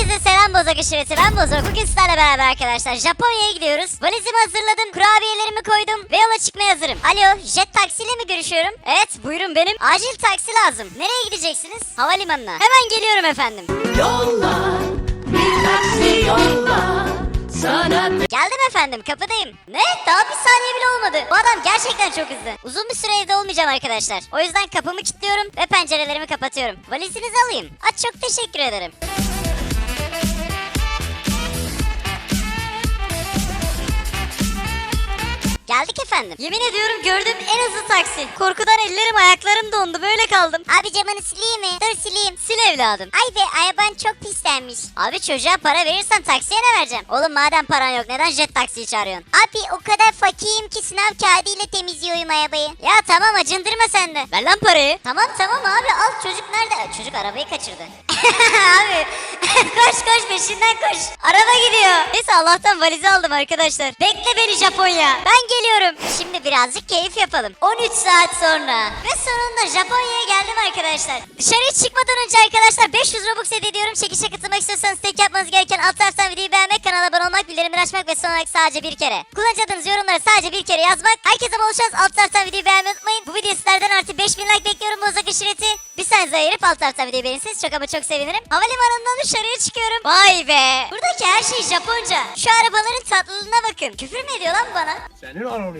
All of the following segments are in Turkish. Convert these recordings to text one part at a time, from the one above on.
Herkese selam Bozok aşireti ben Bozok. Bugün sizlerle beraber arkadaşlar Japonya'ya gidiyoruz. Valizimi hazırladım, kurabiyelerimi koydum ve yola çıkmaya hazırım. Alo, jet taksiyle mi görüşüyorum? Evet, buyurun benim. Acil taksi lazım. Nereye gideceksiniz? Havalimanına. Hemen geliyorum efendim. Yolla, bir taksi yolla. Sana Geldim efendim, kapıdayım. Ne? Daha bir saniye bile olmadı. Bu adam gerçekten çok hızlı. Uzun bir süre evde olmayacağım arkadaşlar. O yüzden kapımı kilitliyorum ve pencerelerimi kapatıyorum. Valizinizi alayım. Aç çok teşekkür ederim. Geldik efendim. Yemin ediyorum gördüğüm en hızlı taksi. Korkudan ellerim ayaklarım dondu böyle kaldım. Abi camını sileyim mi? Dur sileyim. Sil evladım. Ay be araban çok pislenmiş. Abi çocuğa para verirsen taksiye ne vereceğim? Oğlum madem paran yok neden jet taksiyi çağırıyorsun? Abi o kadar fakiyim ki sınav kağıdıyla temizliyorum arabayı. Ya tamam acındırma sen de. Ver lan parayı. Tamam tamam abi al çocuk nerede? Çocuk arabayı kaçırdı. abi koş koş peşinden koş. Araba gidiyor. Neyse Allah'tan valizi aldım arkadaşlar. Bekle beni Japonya. Ben geliyorum. Şimdi birazcık keyif yapalım. 13 saat sonra. Ve sonunda Japonya'ya geldim arkadaşlar. Dışarıya çıkmadan önce arkadaşlar 500 Robux hediye ediyorum. Çekişe katılmak istiyorsanız tek yapmanız gereken alt taraftan videoyu beğenmek, kanala abone olmak, bildirimleri açmak ve son olarak sadece bir kere. Kullanıcı adınızı yorumlara sadece bir kere yazmak. Herkese bol şans. Alt taraftan videoyu beğenmeyi unutmayın. Bu video sizlerden artı 5000 like bekliyorum Bozak aşireti. Bir saniye ayırıp alt taraftan videoyu beğenirseniz çok ama çok sevinirim. Havalimanından dışarıya çıkıyorum. Vay be. Buradaki her şey Japonca. Şu arabaların tatlılığına bakın. Küfür mü ediyor lan bu bana? Senin ananı.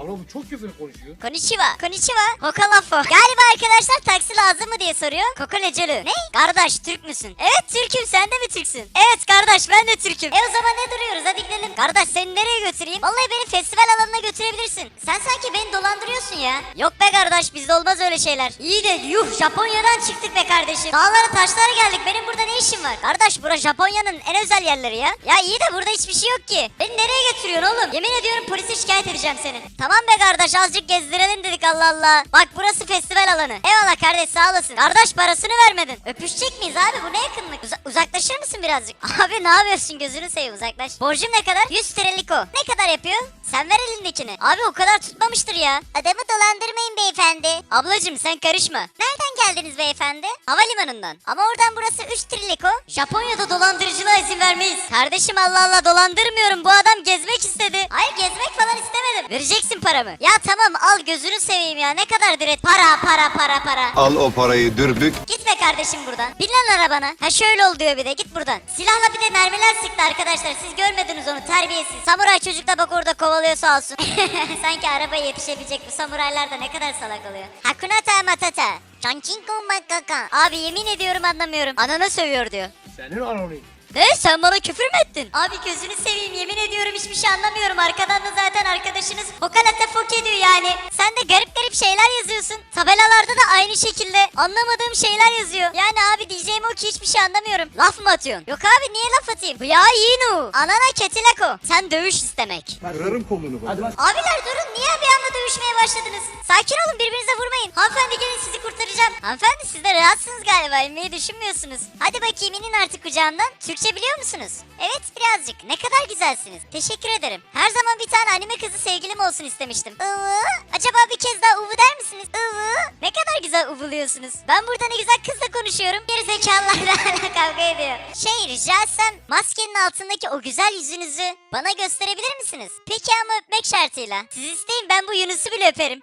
Ama bu çok küfür konuşuyor. Konnichiwa. Konnichiwa. Hokalafo. Galiba arkadaşlar taksi lazım mı diye soruyor. Kokolecelu. Ne? Kardeş Türk müsün? Evet Türk'üm sen de mi Türksün? Evet kardeş ben de Türk'üm. E o zaman ne duruyoruz hadi gidelim. Kardeş seni nereye götüreyim? Vallahi beni festival alanına götürebilirsin. Sen sanki beni dolandırıyorsun ya. Yok be kardeş bizde olmaz öyle şeyler. İyi de yuh Japonya'dan çıktık be kardeşim. Dağlara taşlara geldik benim burada ne işim var? Kardeş bura Japonya'nın en özel yerleri ya. Ya iyi de burada hiçbir şey yok ki. Beni nereye götürüyorsun oğlum? Yemin ediyorum polise şikayet edeceğim seni. Tamam be kardeş azıcık gezdirelim dedik Allah Allah. Bak burası festival alanı. Eyvallah kardeş sağ olasın. Kardeş parasını vermedin. Öpüşecek miyiz abi bu ne yakınlık? Uza- uzaklaşır mısın birazcık? Abi ne yapıyorsun gözünü seveyim uzaklaş. Borcum ne kadar? 100 TL'lik o. Ne kadar yapıyor? Sen ver elindekini. Abi o kadar tutmamıştır ya. Adamı dolandırmayın beyefendi. Ablacım sen karışma. Nereden geldiniz beyefendi? Havalimanından. Ama oradan burası 3 triliko. Japonya'da dolandırıcılığa izin vermeyiz. Kardeşim Allah Allah dolandırmıyorum. Bu adam gezmek istedi. Hayır gezmek falan istemedim. Vereceksin paramı. Ya tamam al gözünü seveyim ya. Ne kadar diret. Para para para para. Al o parayı dürbük. Gitme kardeşim buradan. Bin lan arabana. Ha şöyle ol diyor bir de git buradan. Silahla bir de mermiler sıktı arkadaşlar. Siz görmediniz onu terbiyesiz. Samuray çocuk da bak orada kovalıyor sağ olsun. Sanki arabaya yetişebilecek bu samuraylar da ne kadar salak oluyor. Hakunata matata. Chanchinko makaka. Abi yemin ediyorum anlamıyorum. Anana sövüyor diyor. Senin ananı. Ne sen bana küfür mü ettin? Abi gözünü seveyim yemin ediyorum hiçbir şey anlamıyorum. Arkadan da zaten arkadaşınız Hokalata fok ediyor yani. Sen de garip garip şeyler yazıyorsun. Tabelalarda da aynı şekilde anlamadığım şeyler yazıyor. Yani abi diyeceğim o ki hiçbir şey anlamıyorum. Laf mı atıyorsun? Yok abi niye laf atayım? Bu ya yinu. Anana ketileko. Sen dövüş istemek. Kırarım kolunu bak. Abiler durun niye bir anda dövüşmeye başladınız? Sakin olun birbirinize vurmayın. Hanımefendi gelin sizi kurtaracağım. Hanımefendi siz de rahatsınız galiba inmeyi düşünmüyorsunuz. Hadi bakayım inin artık kucağımdan. Türkçe biliyor musunuz? Evet birazcık. Ne kadar güzelsiniz. Teşekkür ederim. Her zaman bir tane anime kızı sevgilim olsun istemiştim. Ivı. Acaba bir kez daha uvu der misiniz? Ivı. Ne kadar güzel uvuluyorsunuz. Ben burada ne güzel kızla konuşuyorum. Geri zekalılarla kavga ediyor. Şey rica etsem maskenin altındaki o güzel yüzünüzü bana gösterebilir misiniz? Peki ama öpmek şartıyla. Siz isteyin ben bu Yunus'u bile öperim.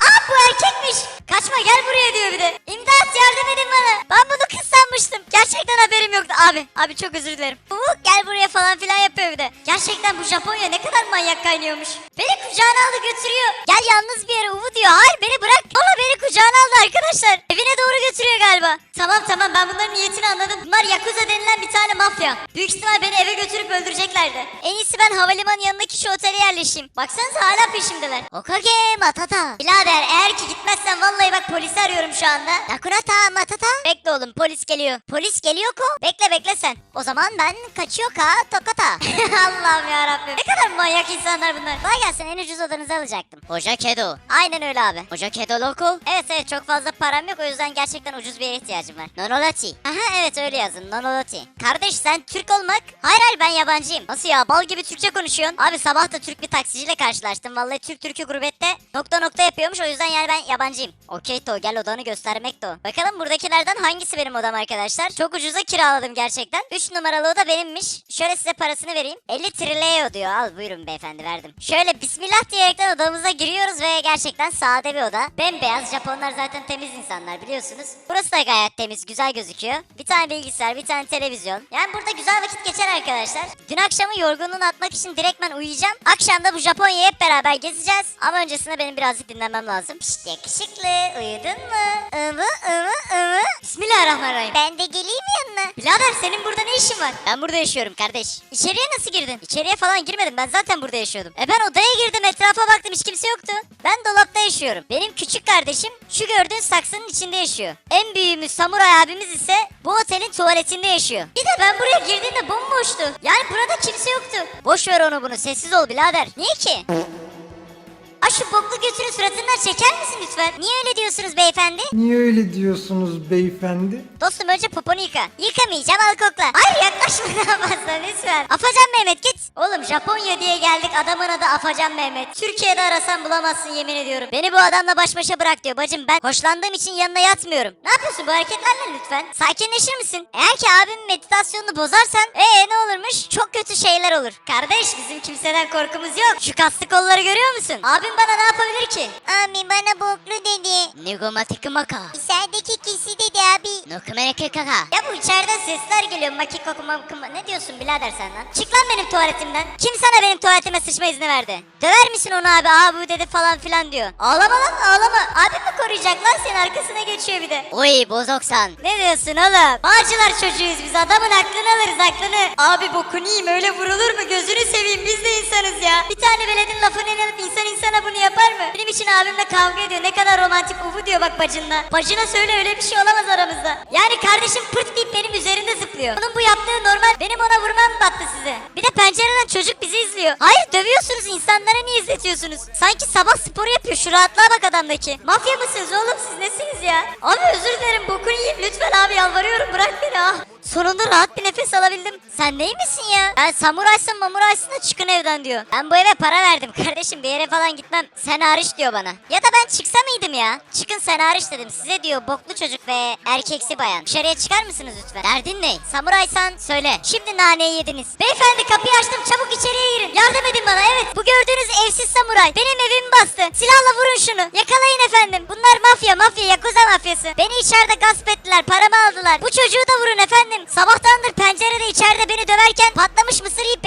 Aa bu erkekmiş. Kaçma gel buraya diyor bir de. İmdat yardım edin bana. Ben bunu kız sanmıştım. Gerçekten haberim yoktu. Abi abi çok özür dilerim. Uu, gel buraya falan filan yapıyor bir de. Gerçekten bu Japonya ne kadar manyak kaynıyormuş. Beni kucağına aldı götürüyor. Gel yalnız bir yere Uvu diyor. Hayır beni bırak. Valla beni kucağına aldı arkadaşlar. Evine doğru götürüyor galiba. Tamam tamam ben bunların niyetini anladım. Bunlar Yakuza denilen bir tane mafya. Büyük ihtimal beni eve götürüp öldüreceklerdi. En iyisi ben havalimanı yanındaki şu otele yerleşeyim. Baksanıza hala peşimdeler. Okage matata. Birader eğer ki gitmezsen vallahi bak polisi arıyorum şu anda. Nakunata matata. Bekle oğlum polis geliyor. Polis geliyor ko. Bekle bekle sen. O zaman ben kaçıyor ka tokata. Allah Allah'ım ya Rabbim. Ne kadar manyak insanlar bunlar. Kolay gelsin en ucuz odanızı alacaktım. Hoca Kedo. Aynen öyle abi. Hoca Kedo Local. Evet evet çok fazla param yok o yüzden gerçekten ucuz bir yere ihtiyacım var. Nonoloti. Aha evet öyle yazın Nonoloti. Kardeş sen Türk olmak? Hayır hayır ben yabancıyım. Nasıl ya bal gibi Türkçe konuşuyorsun. Abi sabah da Türk bir taksiciyle karşılaştım. Vallahi Türk Türk'ü gurbette nokta nokta yapıyormuş o yüzden yani ben yabancıyım. Okey to gel odanı göstermek to. Bakalım buradakilerden hangisi benim odam arkadaşlar? Çok ucuza kiraladım gerçekten. 3 numaralı oda benimmiş. Şöyle size parasını vereyim. 50 trileo diyor. Al buyurun beyefendi verdim. Şöyle bismillah diyerekten odamıza giriyoruz ve gerçekten sade bir oda. Bembeyaz. Japonlar zaten temiz insanlar biliyorsunuz. Burası da gayet temiz. Güzel gözüküyor. Bir tane bilgisayar, bir tane televizyon. Yani burada güzel vakit geçer arkadaşlar. Dün akşamı yorgunluğunu atmak için direktmen uyuyacağım. Akşam da bu Japonya'yı hep beraber gezeceğiz. Ama öncesinde benim birazcık dinlenmem lazım. Pişt yakışıklı. Uyudun mu? Ivı ıvı ıvı. Bismillahirrahmanirrahim. Ben de geleyim yanına. Birader senin burada ne işin var? Ben burada yaşıyorum kardeş. İçeriye nasıl girdin? İçeriye falan girmedim ben zaten burada yaşıyordum. E ben odaya girdim etrafa baktım hiç kimse yoktu. Ben dolapta yaşıyorum. Benim küçük kardeşim şu gördüğün saksının içinde yaşıyor. En büyüğümüz samuray abimiz ise bu otelin tuvaletinde yaşıyor. Bir de ben buraya girdiğimde bomboştu. Yani burada kimse yoktu. Boş ver onu bunu sessiz ol birader. Niye ki? Aa şu boklu götünü suratından çeker misin lütfen? Niye öyle diyorsunuz beyefendi? Niye öyle diyorsunuz beyefendi? Dostum önce poponu yıka. Yıkamayacağım al kokla. Hayır yaklaşma daha fazla lütfen. Afacan Mehmet git. Oğlum Japonya diye geldik adamın adı Afacan Mehmet. Türkiye'de arasan bulamazsın yemin ediyorum. Beni bu adamla baş başa bırak diyor. Bacım ben hoşlandığım için yanına yatmıyorum. Ne yapıyorsun bu hareketlerle lütfen? Sakinleşir misin? Eğer ki abim meditasyonunu bozarsan ee ne olurmuş? Çok kötü şeyler olur. Kardeş bizim kimseden korkumuz yok. Şu kaslı kolları görüyor musun? Abim bana ne yapabilir ki? Abi bana boklu dedi. Nigomatik maka. İçerideki kişi dedi abi. Nokumereke kaka. Ya bu içeriden sesler geliyor. Makiko kuma. Ne diyorsun birader sen lan? Çık lan benim tuvaletimden. Kim sana benim tuvaletime sıçma izni verdi? Döver misin onu abi? Aa bu dedi falan filan diyor. Ağlama lan ağlama. Abim mi koruyacak lan senin arkasına geçiyor bir de. Oy bozoksan. Ne diyorsun oğlum? Bağcılar çocuğuyuz biz. Adamın aklını alırız aklını. Abi bokunu yiyeyim öyle vurulur mu? Gözünü seveyim biz de insanız ya. Bir tane veledin lafını inanıp insan insana bunu yapar mı? Benim için abimle kavga ediyor. Ne kadar romantik ufu diyor bak bacınla. Bacına söyle öyle bir şey olamaz aramızda. Yani kardeşim pırt deyip benim üzerimde zıplıyor. Onun bu yaptığı normal. Benim ona vurmam battı size? Bir de pencereden çocuk bizi izliyor. Hayır dövüyorsunuz insanlara niye izletiyorsunuz? Sanki sabah spor yapıyor. Şu rahatlığa bak adamdaki. Mafya mısınız oğlum siz nesiniz ya? Abi özür dilerim bokunu yiyeyim lütfen abi yalvarıyorum bırak beni ah. Sonunda rahat bir nefes alabildim. Sen ney misin ya? Ben samuraysın mamuraysın da çıkın evden diyor. Ben bu eve para verdim kardeşim bir yere falan gitmem. Sen hariç diyor bana. Ya da ben çıksa mıydım ya? Çıkın sen hariç dedim. Size diyor boklu çocuk ve erkeksi bayan. Dışarıya çıkar mısınız lütfen? Derdin ne? Samuraysan söyle. Şimdi naneyi yediniz. Beyefendi kapıyı açtım çabuk içeriye girin. Yardım edin bana evet. Bu gördüğünüz evsiz samuray. Benim evimi bastı. Silahla vurun şunu. Yakalayın efendim. Bunlar mafya mafya yakuza mafyası. Beni içeride gasp ettiler. Paramı aldılar. Bu çocuğu da vurun efendim. Sabahtandır pencerede içeride beni döverken patlamış mısır yiyip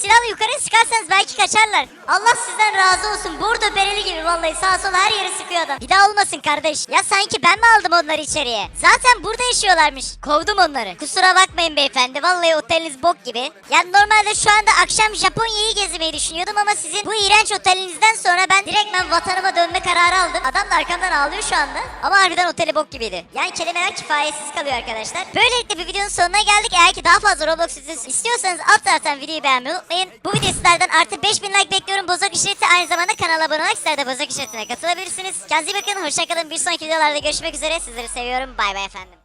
silahla yukarı sıkarsanız belki kaçarlar. Allah sizden razı olsun. Burada bereli gibi vallahi sağa sola her yeri sıkıyor adam. Bir daha olmasın kardeş. Ya sanki ben mi aldım onları içeriye? Zaten burada yaşıyorlarmış. Kovdum onları. Kusura bakmayın beyefendi. Vallahi oteliniz bok gibi. Yani normalde şu anda akşam Japonya'yı gezmeyi düşünüyordum ama sizin bu iğrenç otelinizden sonra ben direktmen vatanıma dönme kararı aldım. Adam da arkamdan ağlıyor şu anda. Ama harbiden oteli bok gibiydi. Yani kelimeler kifayetsiz kalıyor arkadaşlar. Böylelikle bir videonun sonuna geldik. Eğer ki daha fazla Roblox videosu istiyorsanız alt taraftan videoyu beğenmeyi unutmayın. Bu video sizlerden artı 5000 like bekliyorum. Bozok işareti aynı zamanda kanala abone olarak sizler de Bozok işaretine katılabilirsiniz. Kendinize iyi bakın. Hoşçakalın. Bir sonraki videolarda görüşmek üzere. Sizleri seviyorum. Bay bay efendim.